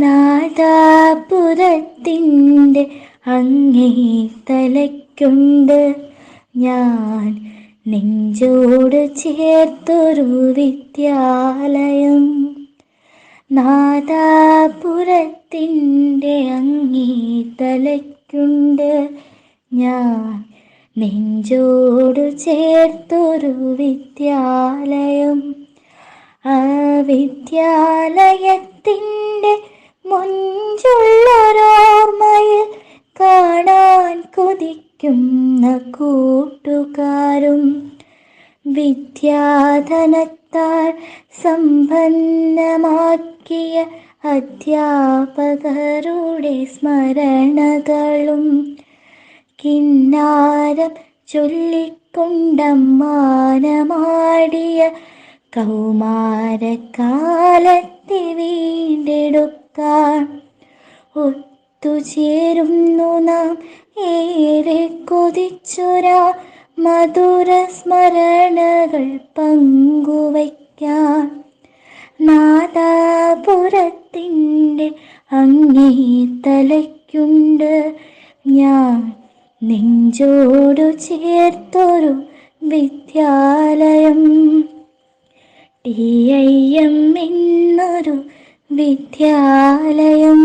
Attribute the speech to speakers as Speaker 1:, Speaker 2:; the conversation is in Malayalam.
Speaker 1: നാദാപുരത്തിന്റെ അങ്ങേ തലയ്ക്കുണ്ട്. ഞാൻ നെഞ്ചോട് ചേർത്തൊരു വിദ്യാലയം. നാദാപുരത്തിന്റെ അങ്ങേ തലയ്ക്കുണ്ട്. ഞാൻ നെഞ്ചോട് ചേർത്തൊരു വിദ്യാലയം. ആ വിദ്യാലയത്തിന്റെ മുഞ്ചുള്ളൊരോർമ്മയിൽ കാണാൻ കൊതിക്കുന്ന കൂട്ടുകാരും വിദ്യാധനത്താൽ സമ്പന്നമാക്കിയ അധ്യാപകരുടെ സ്മരണകളും കിന്നാരം ചൊല്ലിക്കൊണ്ടമ്മാനമാടിയ കൗമാരക്കാലത്തെ വീണ്ടെടുക്കാൻ ഒത്തുചേരുന്നു നാം. ഏറെ കൊതിച്ചൊരാ മധുര സ്മരണകൾ പങ്കുവയ്ക്കാൻ. നാദാപുരത്തിന്റെ അങ്ങേ തലയ്ക്കുണ്ട്. ഞാൻ നെഞ്ചോടു ചേർത്തൊരു വിദ്യാലയം. ടി ഐ എം എന്നൊരു വിദ്യാലയം.